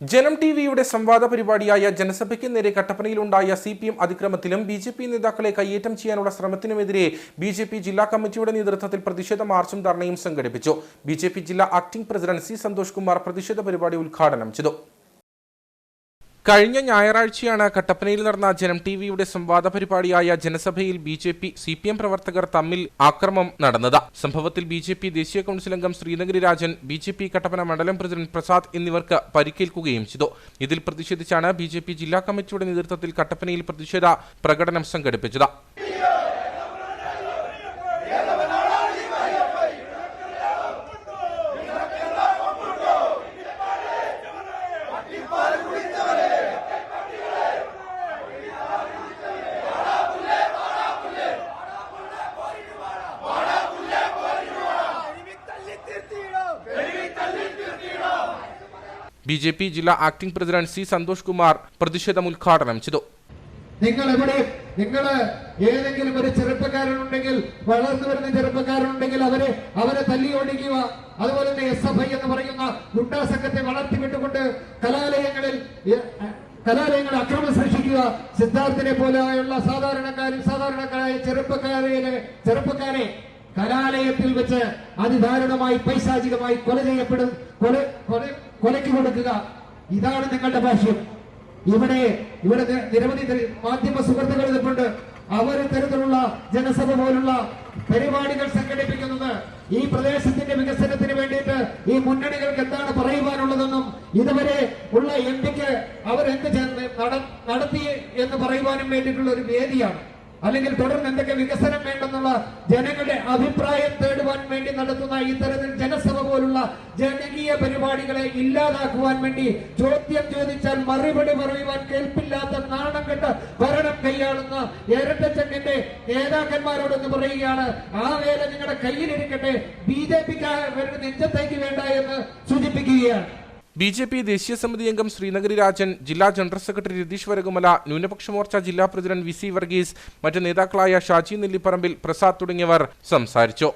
ജനം ടി വിയുടെ സംവാദ പരിപാടിയായ ജനസഭയ്ക്ക് നേരെ കട്ടപ്പനയിലുണ്ടായ സി പി എം അതിക്രമത്തിലും ബി ജെ പി നേതാക്കളെ കയ്യേറ്റം ചെയ്യാനുള്ള ശ്രമത്തിനുമെതിരെ ബി ജെ പി ജില്ലാ കമ്മിറ്റിയുടെ നേതൃത്വത്തിൽ പ്രതിഷേധ മാർച്ചും ധർണയും സംഘടിപ്പിച്ചു. ബി ജെ പി ജില്ലാ acting president C Santhosh Kumar പ്രതിഷേധ പരിപാടി ഉദ്ഘാടനം ചെയ്തു. കഴിഞ്ഞ ഞായറാഴ്ചയാണ് കട്ടപ്പനയിൽ നടന്ന ജനം ടി വിയുടെ സംവാദ പരിപാടിയായ ജനസഭയിൽ B J P C P M പ്രവർത്തകർ തമ്മിൽ ആക്രമം നടന്നത്. സംഭവത്തിൽ ബി ജെ പി ദേശീയ കൌൺസിൽ അംഗം Srinagari Rajan B J P Kattappana മണ്ഡലം പ്രസിഡന്റ് പ്രസാദ് എന്നിവർക്ക് പരിക്കേൽക്കുകയും ചെയ്തു. ഇതിൽ പ്രതിഷേധിച്ചാണ് ബി ജെ പി ജില്ലാ കമ്മിറ്റിയുടെ നേതൃത്വത്തിൽ കട്ടപ്പനയിൽ പ്രതിഷേധ പ്രകടനം സംഘടിപ്പിച്ചത്. ബി ജെ പി ജില്ലാ acting president C Santhosh Kumar പ്രതിഷേധം ഉദ്ഘാടനം ചെയ്തു. നിങ്ങൾ എവിടെ? നിങ്ങൾ ഏതെങ്കിലും ഒരു ചെറുപ്പക്കാരനുണ്ടെങ്കിൽ വളർന്നു വരുന്ന ചെറുപ്പക്കാരനുണ്ടെങ്കിൽ അവരെ അവരെ തല്ലി ഓടിക്കുക. അതുപോലെ തന്നെ എസ് എഫ് ഐ എന്ന് പറയുന്ന ഗുണ്ടാ സംഘത്തെ വളർത്തിവിട്ടുകൊണ്ട് കലാലയങ്ങളിൽ കലാലയങ്ങൾ അക്രമം സൃഷ്ടിക്കുക. സിദ്ധാർത്ഥിനെ പോലെയുള്ള സാധാരണക്കാരിൽ സാധാരണക്കാരായ ചെറുപ്പക്കാരെ ചെറുപ്പക്കാരെ കലാലയത്തിൽ വെച്ച് അതിദാരുണമായി പൈശാചികമായി കൊല ചെയ്യപ്പെടും. കൊല കൊല കൊലയ്ക്ക് കൊടുക്കുക. ഇതാണ് നിങ്ങളുടെ ഭാഷ്യം. ഇവിടെ ഇവിടെ നിരവധി മാധ്യമ സുഹൃത്തുക്കൾ ഇതിട്ടുണ്ട് അവർ തരത്തിലുള്ള ജനസഭ പോലുള്ള പരിപാടികൾ സംഘടിപ്പിക്കുന്നത് ഈ പ്രദേശത്തിന്റെ വികസനത്തിന് വേണ്ടിയിട്ട് ഈ മുന്നണികൾക്ക് എന്താണ് പറയുവാനുള്ളതെന്നും ഇതുവരെ ഉള്ള എം പിക്ക് അവരെന്ത് നടത്തി എന്ന് പറയുവാനും വേണ്ടിയിട്ടുള്ള ഒരു വേദിയാണ്. അല്ലെങ്കിൽ തുടർന്ന് എന്തൊക്കെ വികസനം വേണ്ടെന്നുള്ള ജനങ്ങളുടെ അഭിപ്രായം തേടുവാൻ വേണ്ടി നടത്തുന്ന ഇത്തരത്തിൽ ജനസഭ പോലുള്ള ജനകീയ പരിപാടികളെ ഇല്ലാതാക്കുവാൻ വേണ്ടി ചോദ്യം ചോദിച്ചാൽ മറുപടി പറയുവാൻ കേൾപ്പില്ലാത്ത നാണം കെട്ട് ഭരണം കൈയാളുന്ന ഇരട്ടച്ചെണ്ണിന്റെ നേതാക്കന്മാരോടൊന്ന് പറയുകയാണ് ആ വേല നിങ്ങളുടെ കയ്യിലിരിക്കട്ടെ ബി ജെ പിക്ക് നെഞ്ചത്തേക്ക് വേണ്ട എന്ന് സൂചിപ്പിക്കുകയാണ്. ബി ജെ പി ദേശീയ സമിതി അംഗം ശ്രീനഗരി രാജൻ ജില്ലാ ജനറൽ സെക്രട്ടറി രതീഷ് വരകുമല ന്യൂനപക്ഷ മോർച്ച ജില്ലാ പ്രസിഡന്റ് വി സി വർഗീസ് മറ്റ് നേതാക്കളായ ഷാജി നെല്ലിപ്പറമ്പിൽ പ്രസാദ് തുടങ്ങിയവർ സംസാരിച്ചു.